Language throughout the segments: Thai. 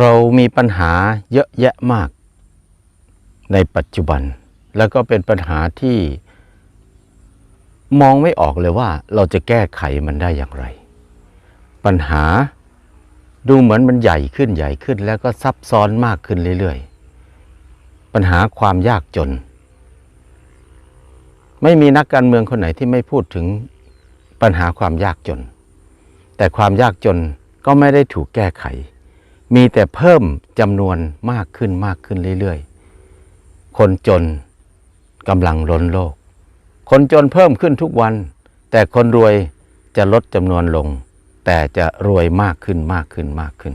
เรามีปัญหาเยอะแยะมากในปัจจุบัน แล้วก็เป็นปัญหาที่มองไม่ออกเลยว่าเราจะแก้ไขมันได้อย่างไร ปัญหาดูเหมือนมันใหญ่ขึ้นใหญ่ขึ้น แล้วก็ซับซ้อนมากขึ้นเรื่อยๆ ปัญหาความยากจน ไม่มีนักการเมืองคนไหนที่ไม่พูดถึงปัญหาความยากจน แต่ความยากจนก็ไม่ได้ถูกแก้ไข มีแต่เพิ่มจำนวนมากขึ้นมากขึ้นเรื่อยๆ คนจนกำลังล้นโลก คนจนเพิ่มขึ้นทุกวัน แต่คนรวยจะลดจำนวนลง แต่จะรวยมากขึ้นมากขึ้นมากขึ้น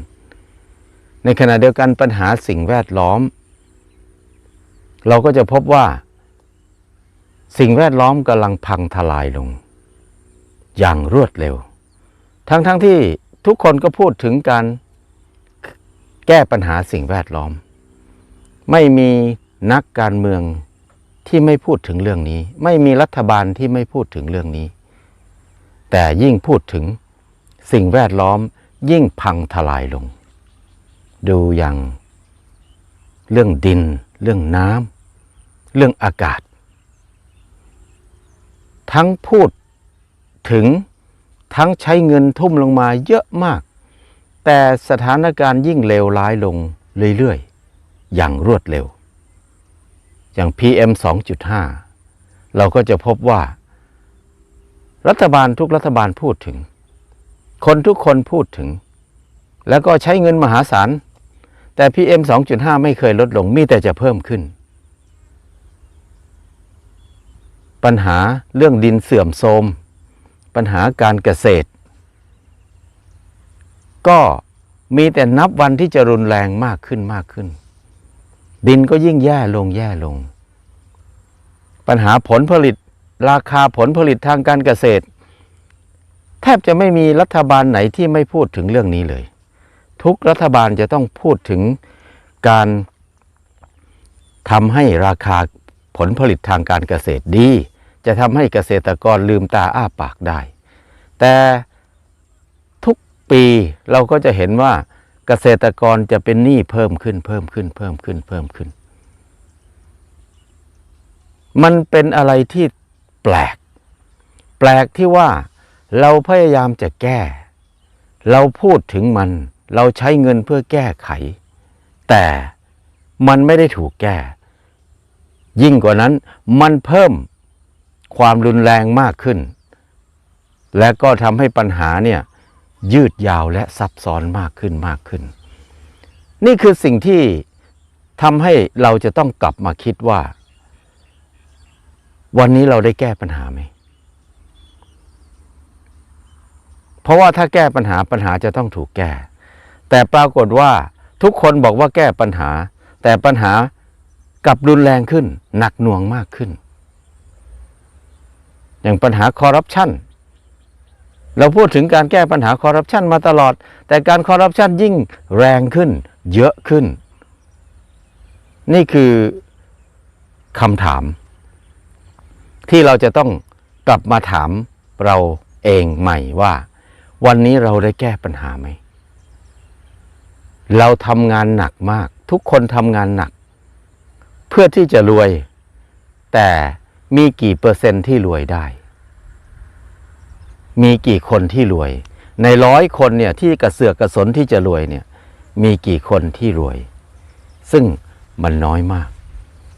ในขณะเดียวกันปัญหาสิ่งแวดล้อม เราก็จะพบว่า สิ่งแวดล้อมกำลังพังทลายลง อย่างรวดเร็ว ทั้งๆทที่ทุกคนก็พูดถึงการ แก้ปัญหาสิ่งแวดล้อม ไม่มีนักการเมืองที่ไม่พูดถึงเรื่องนี้ ไม่มีรัฐบาลที่ไม่พูดถึงเรื่องนี้ แต่ยิ่งพูดถึงสิ่งแวดล้อมยิ่งพังทลายลง ดูอย่าง เรื่องดิน เรื่องน้ำเรื่องอากาศ ทั้งพูดถึงทั้งใช้เงินทุ่มลงมาเยอะมาก แต่สถานการณ์ยิ่งเลวร้ายลงเรื่อยๆ อย่างรวดเร็ว อย่าง PM 2.5 เราก็จะพบว่า รัฐบาลทุกรัฐบาลพูดถึง คนทุกคนพูดถึง แล้วก็ใช้เงินมหาศาล แต่ PM 2.5 ไม่เคยลดลง มีแต่จะเพิ่มขึ้น ปัญหาเรื่องดินเสื่อมโทรม ปัญหาการเกษตร ก็มีแต่นับวันที่จะรุนแรงมากขึ้นมากขึ้น ดินก็ยิ่งแย่ลงแย่ลง ปัญหาผลผลิต ราคาผลผลิตทางการเกษตร แทบจะไม่มีรัฐบาลไหนที่ไม่พูดถึงเรื่องนี้เลย ทุกรัฐบาลจะต้องพูดถึงการทำให้ราคาผลผลิตทางการเกษตรดี จะทำให้เกษตรกรลืมตาอ้าปากได้ แต่ ปีเราก็จะเห็นว่าเกษตรกรจะเป็นหนี้เพิ่มขึ้นเพิ่มขึ้นเพิ่มขึ้นเพิ่มขึ้น มันเป็นอะไรที่แปลก แปลกที่ว่าเราพยายามจะแก้ เราพูดถึงมัน เราใช้เงินเพื่อแก้ไข แต่มันไม่ได้ถูกแก้ ยิ่งกว่านั้นมันเพิ่มความรุนแรงมากขึ้น และก็ทำให้ปัญหาเนี่ย ยืดยาวและซับซ้อนมากขึ้นมากขึ้น นี่คือสิ่งที่ทำให้เราจะต้องกลับมาคิดว่า วันนี้เราได้แก้ปัญหาไหม เพราะว่าถ้าแก้ปัญหาปัญหาจะต้องถูกแก้ แต่ปรากฏว่าทุกคนบอกว่าแก้ปัญหา แต่ปัญหากลับรุนแรงขึ้น หนักหน่วงมากขึ้น อย่างปัญหาคอร์รัปชัน เราพูดถึงการแก้ปัญหาคอร์รัปชันมาตลอด แต่การคอร์รัปชันยิ่งแรงขึ้น เยอะขึ้น นี่คือคำถาม ที่เราจะต้องกลับมาถามเราเองใหม่ว่า วันนี้เราได้แก้ปัญหาไหม เราทำงานหนักมาก ทุกคนทำงานหนัก เพื่อที่จะรวย แต่มีกี่เปอร์เซ็นต์ที่รวยได้ มีกี่คนที่รวย ในร้อยคนเนี่ยที่กระเสือกกระสนที่จะรวยเนี่ยมีกี่คนที่รวย ซึ่งมันน้อยมาก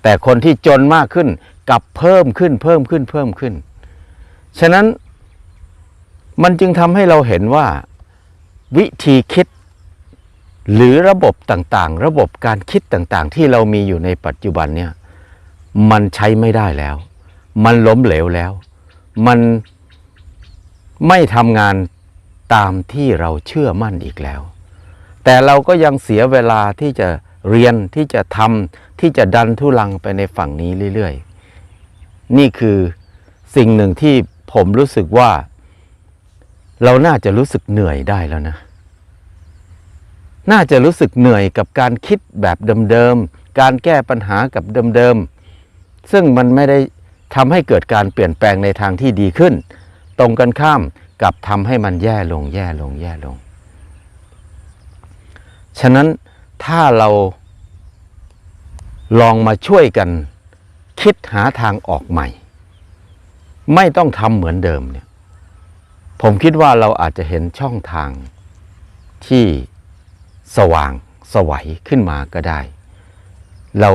แต่คนที่จนมากขึ้นกลับเพิ่มขึ้นเพิ่มขึ้นเพิ่มขึ้น ฉะนั้นมันจึงทำให้เราเห็นว่าวิธีคิด หรือระบบต่างๆ ระบบการคิดต่างๆ ที่เรามีอยู่ในปัจจุบันเนี่ยมันใช้ไม่ได้แล้ว มันล้มเหลวแล้ว มัน ไม่ทำงานตามที่เราเชื่อมั่นอีกแล้ว แต่เราก็ยังเสียเวลาที่จะเรียนที่จะทำที่จะดันทุลังไปในฝั่งนี้เรื่อยๆ นี่คือสิ่งหนึ่งที่ผมรู้สึกว่า เราน่าจะรู้สึกเหนื่อยได้แล้วนะ น่าจะรู้สึกเหนื่อยกับการคิดแบบเดิมๆ การแก้ปัญหากับเดิมๆ ซึ่งมันไม่ได้ทำให้เกิดการเปลี่ยนแปลงในทางที่ดีขึ้น ตรงกันข้ามกับทำให้มันแย่ลงแย่ลงแย่ลง ฉะนั้นถ้าเราลองมาช่วยกันคิดหาทางออกใหม่ ไม่ต้องทำเหมือนเดิมเนี่ยผมคิดว่าเราอาจจะเห็นช่องทางที่สว่างสวัยขึ้นมาก็ได้ เรา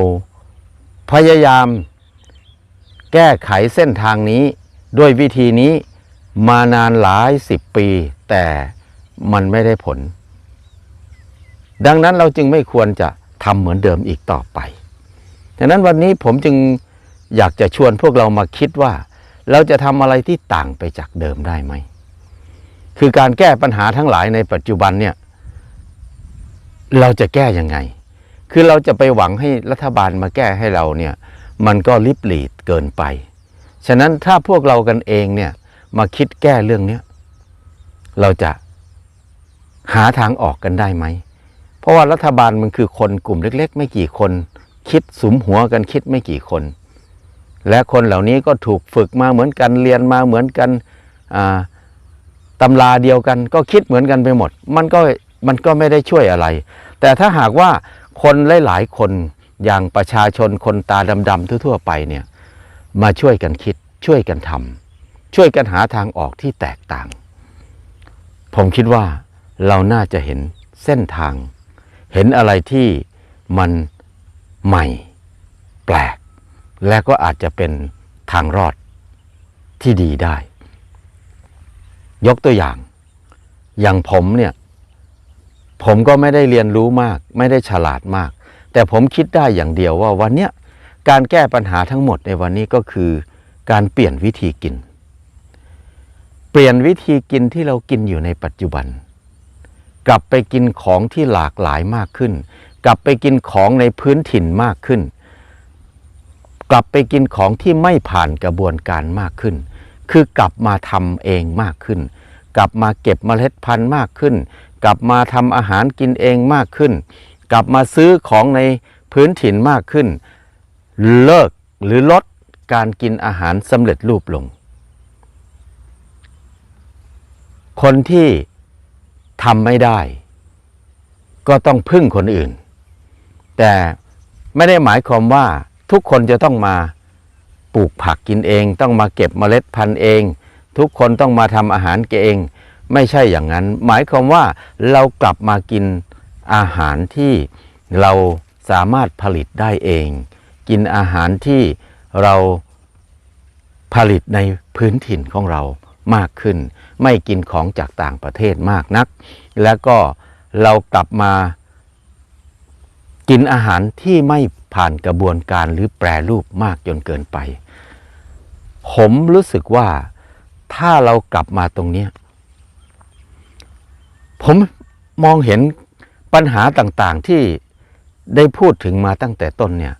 พยายามแก้ไขเส้นทางนี้ด้วยวิธีนี้ มานานหลายสิบปี แต่มันไม่ได้ผล ดังนั้นเราจึงไม่ควรจะทำเหมือนเดิมอีกต่อไปดังนั้นวันนี้ผมจึงอยากจะชวนพวกเรามาคิดว่า เราจะทำอะไรที่ต่างไปจากเดิมได้ไหม คือการแก้ปัญหาทั้งหลายในปัจจุบันเนี่ย เราจะแก้ยังไง คือเราจะไปหวังให้รัฐบาลมาแก้ให้เราเนี่ย มันก็ลิบหลีดเกินไป ฉะนั้นถ้าพวกเรากันเองเนี่ย มาคิดแก้เรื่องเนี้ยเราจะหาทางออกกันได้ไหม เพราะว่ารัฐบาลมันคือคนกลุ่มเล็ก ๆ ไม่กี่คน คิดสุมหัวกันคิดไม่กี่คน และคนเหล่านี้ก็ถูกฝึกมาเหมือนกันเรียนมาเหมือนกันตำราเดียวกัน ก็คิดเหมือนกันไปหมด มันก็มันก็ไม่ได้ช่วยอะไร แต่ถ้าหากว่าคนหลายๆคนอย่างประชาชนคนตาดำๆทั่วๆไปเนี่ยมาช่วยกันคิดช่วยกันทำ ช่วยกันหาทางออกที่แตกต่าง ผมคิดว่าเราน่าจะเห็นเส้นทาง เห็นอะไรที่มันใหม่ แปลก และก็อาจจะเป็นทางรอดที่ดีได้ ยกตัวอย่าง อย่างผมเนี่ย ผมก็ไม่ได้เรียนรู้มาก ไม่ได้ฉลาดมาก แต่ผมคิดได้อย่างเดียวว่าวันเนี้ยการแก้ปัญหาทั้งหมดในวันนี้ก็คือ การเปลี่ยนวิธีกิน ปลี่ยนวิธีกินที่เรากินอยู่ในปัจจุบัน กลับไปกินของที่หลากหลายมากขึ้น กลับไปกินของในพื้นถิ่นมากขึ้น กลับไปกินของที่ไม่ผ่านกระบวนการมากขึ้น คือกลับมาทำเองมากขึ้น กลับมาเก็บเมล็ดพันธุ์มากขึ้น กลับมาทำอาหารกินเองมากขึ้น กลับมาซื้อของในพื้นถิ่นมากขึ้น เลิกหรือลดการกินอาหารสำเร็จรูปลง คนที่ทำไม่ได้ ก็ต้องพึ่งคนอื่น แต่ไม่ได้หมายความว่าทุกคนจะต้องมาปลูกผักกินเอง ต้องมาเก็บเมล็ดพันธุ์เอง ทุกคนต้องมาทำอาหารเอง ไม่ใช่อย่างนั้น หมายความว่าเรากลับมากินอาหารที่เราสามารถผลิตได้เอง กินอาหารที่เราผลิตในพื้นถิ่นของเรา มากขึ้น ไม่กินของจากต่างประเทศมากนัก แล้วก็เรากลับมากินอาหารที่ไม่ผ่านกระบวนการหรือแปรรูปมากจนเกินไป ผมรู้สึกว่าถ้าเรากลับมาตรงนี้ ผมมองเห็นปัญหาต่างๆที่ได้พูดถึงมาตั้งแต่ต้นเนี่ย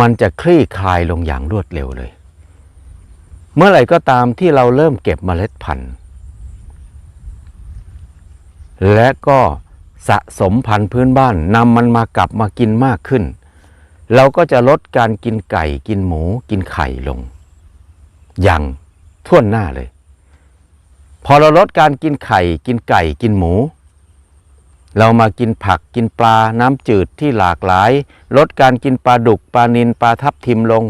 มันจะคลี่คลายลงอย่างรวดเร็วเลย เมื่อไหร่ก็ตามที่เราเริ่มเก็บเมล็ดพันธุ์ และก็สะสมพันธุ์พื้นบ้านนำมันมากลับมากินมากขึ้น เราก็จะลดการกินไก่กินหมูกินไข่ลง อย่างท่วนหน้าเลย พอเราลดการกินไข่ กินไก่กินหมู เรามากินผักกินปลาน้ำจืดที่หลากหลาย ลดการกินปลาดุกปลานิลปลาทับทิมลง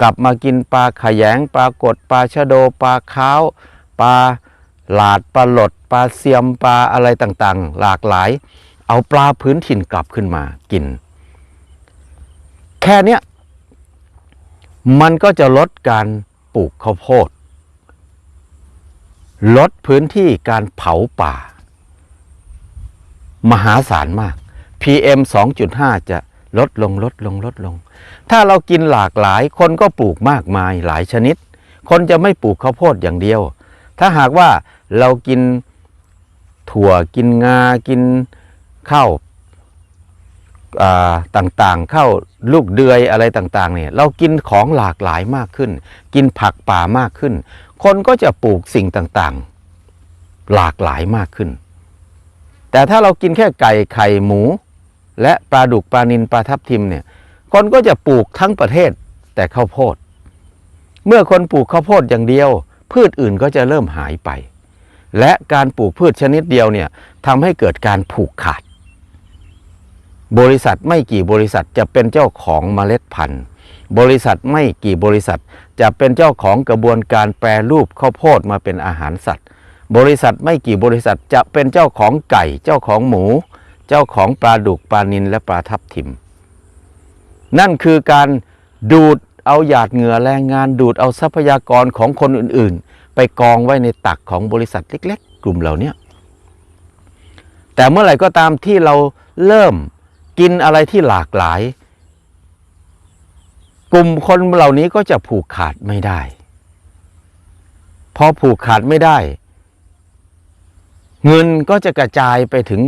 กลับมากินปลาขยงปลากดปลาชะโดปลาค้าวปลาหลาดปลาหลดปลาเสียมปลาอะไรต่างๆ หลากหลาย เอาปลาพื้นถิ่นกลับขึ้นมากิน แค่เนี้ยมันก็จะลดการปลูกข้าวโพด ลดพื้นที่การเผาป่า มหาศาลมาก PM 2.5 จะ ลดลงลดลงลดลง ถ้าเรากินหลากหลายคนก็ปลูกมากมายหลายชนิด คนจะไม่ปลูกข้าวโพดอย่างเดียว ถ้าหากว่าเรากินถั่วกินงากินข้าวาต่างๆข้าวลูกเดือยอะไรต่างๆเนี่ยเรากินของหลากหลายมากขึ้น กินผักป่ามากขึ้น คนก็จะปลูกสิ่งต่างๆ หลากหลายมากขึ้น แต่ถ้าเรากินแค่ไก่ไข่หมู และปลาดุกปลานิลปลาทับทิมเนี่ยคนก็จะปลูกทั้งประเทศแต่ข้าวโพด เมื่อคนปลูกข้าวโพดอย่างเดียว พืชอื่นก็จะเริ่มหายไป และการปลูกพืชชนิดเดียวเนี่ยทำให้เกิดการผูกขาด บริษัทไม่กี่บริษัทจะเป็นเจ้าของเมล็ดพันธุ์ บริษัทไม่กี่บริษัทจะเป็นเจ้าของกระบวนการแปรรูปข้าวโพดมาเป็นอาหารสัตว์ บริษัทไม่กี่บริษัทจะเป็นเจ้าของไก่ เจ้าของหมู เจ้าของปลาดุกปลานิลและปลาทับทิม นั่นคือการดูดเอาหยาดเหงื่อแรงงาน ดูดเอาทรัพยากรของคนอื่นๆ ไปกองไว้ในตักของบริษัทเล็ก ๆ กลุ่มเหล่านี้แต่เมื่อไหร่ก็ตามที่เราเริ่มกินอะไรที่หลากหลาย กลุ่มคนเหล่านี้ก็จะผูกขาดไม่ได้ พอผูกขาดไม่ได้ เงินก็จะกระจายไปถึง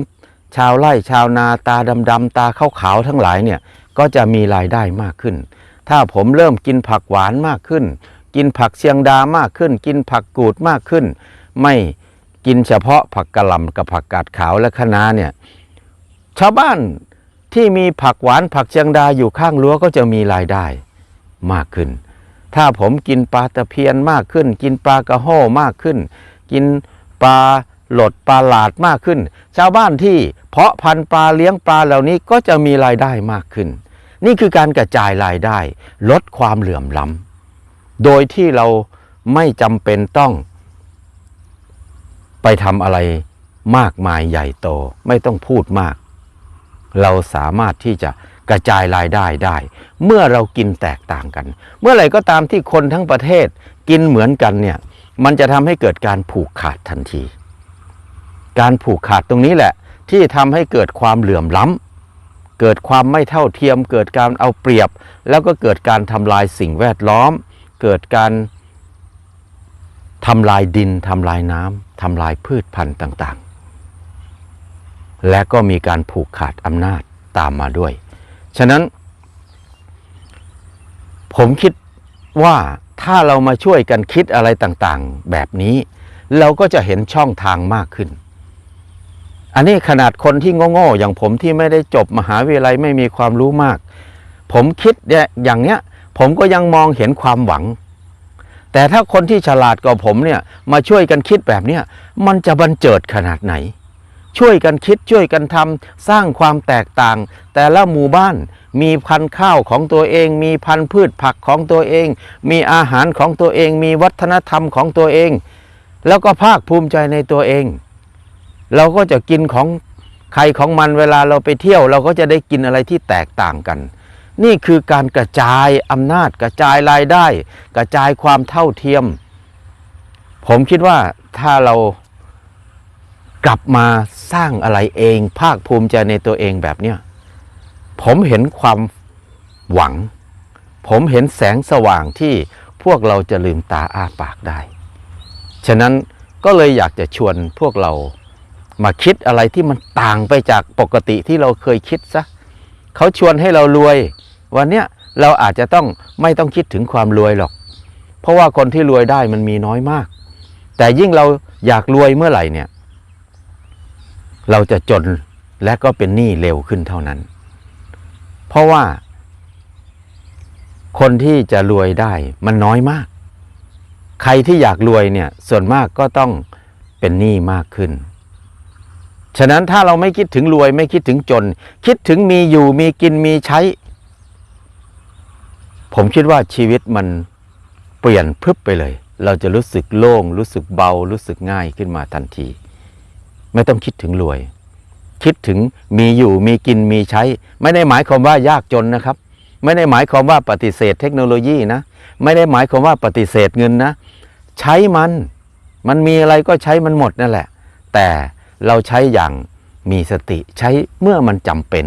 ชาวไร่ชาวนาตาดำๆตาขาวๆทั้งหลายเนี่ยก็จะมีรายได้มากขึ้น ถ้าผมเริ่มกินผักหวานมากขึ้น กินผักเชียงดามากขึ้น กินผักกูดมากขึ้น ไม่กินเฉพาะผักกระหล่ำกับผักกาดขาวและคะน้าเนี่ยชาวบ้านที่มีผักหวานผักเชียงดาอยู่ข้างรั้วก็จะมีรายได้มากขึ้น ถ้าผมกินปลาตะเพียนมากขึ้น กินปลากระห้อมากขึ้น กินปลา หลดปลาหลาดมากขึ้น ชาวบ้านที่เพาะพันธุ์ปลาเลี้ยงปลาเหล่านี้ก็จะมีรายได้มากขึ้น นี่คือการกระจายรายได้ ลดความเหลื่อมล้ำโดยที่เราไม่จำเป็นต้อง ไปทำอะไรมากมายใหญ่โตไม่ต้องพูดมาก เราสามารถที่จะกระจายรายได้ได้ เมื่อเรากินแตกต่างกัน เมื่อไหร่ก็ตามที่คนทั้งประเทศกินเหมือนกันเนี่ยมันจะทำให้เกิดการผูกขาดทันที การผูกขาดตรงนี้แหละ ที่ทำให้เกิดความเหลื่อมล้ำเกิดความไม่เท่าเทียม เกิดการเอาเปรียบ แล้วก็เกิดการทำลายสิ่งแวดล้อม เกิดการทำลายดินทำลายน้ำทำลายพืชพันธุ์ต่างๆ และก็มีการผูกขาดอำนาจตามมาด้วย ฉะนั้น ผมคิดว่าถ้าเรามาช่วยกันคิดอะไรต่างๆ แบบนี้ เราก็จะเห็นช่องทางมากขึ้น อันนี้ขนาดคนที่โง่ๆอย่างผมที่ไม่ได้จบมหาวิทยาลัยไม่มีความรู้มาก ผมคิดเนี่ยอย่างเนี้ย ผมก็ยังมองเห็นความหวัง แต่ถ้าคนที่ฉลาดกว่าผมเนี่ยมาช่วยกันคิดแบบเนี้ยมันจะบันเจิดขนาดไหน ช่วยกันคิดช่วยกันทำสร้างความแตกต่าง แต่ละหมู่บ้านมีพันธุ์ข้าวของตัวเอง มีพันธุ์พืชผักของตัวเอง มีอาหารของตัวเอง มีวัฒนธรรมของตัวเอง แล้วก็ภาคภูมิใจในตัวเอง เราก็จะกินของใครของมันเวลาเราไปเที่ยว เราก็จะได้กินอะไรที่แตกต่างกัน นี่คือการกระจายอำนาจกระจายรายได้ กระจายความเท่าเทียม ผมคิดว่าถ้าเรากลับมาสร้างอะไรเอง ภาคภูมิใจในตัวเองแบบเนี้ยผมเห็นความหวัง ผมเห็นแสงสว่างที่พวกเราจะลืมตาอ้าปากได้ ฉะนั้นก็เลยอยากจะชวนพวกเรา มาคิดอะไรที่มันต่างไปจากปกติที่เราเคยคิดซะเขาชวนให้เรารวย วันเนี้ยเราอาจจะต้องไม่ต้องคิดถึงความรวยหรอก เพราะว่าคนที่รวยได้มันมีน้อยมาก แต่ยิ่งเราอยากรวยเมื่อไหร่เนี่ย เราจะจนและก็เป็นหนี้เร็วขึ้นเท่านั้น เพราะว่าคนที่จะรวยได้มันน้อยมาก ใครที่อยากรวยเนี่ยส่วนมากก็ต้องเป็นหนี้มากขึ้น ฉะนั้นถ้าเราไม่คิดถึงรวยไม่คิดถึงจน คิดถึงมีอยู่มีกินมีใช้ ผมคิดว่าชีวิตมันเปลี่ยนพรึบไปเลย เราจะรู้สึกโล่ง รู้สึกเบา รู้สึกง่ายขึ้นมาทันที ไม่ต้องคิดถึงรวย คิดถึงมีอยู่มีกินมีใช้ ไม่ได้หมายความว่ายากจนนะครับ ไม่ได้หมายความว่าปฏิเสธเทคโนโลยีนะ ไม่ได้หมายความว่าปฏิเสธเงินนะ ใช้มัน มันมีอะไรก็ใช้มันหมดนั่นแหละ แต่ เราใช้อย่างมีสติใช้เมื่อมันจำเป็น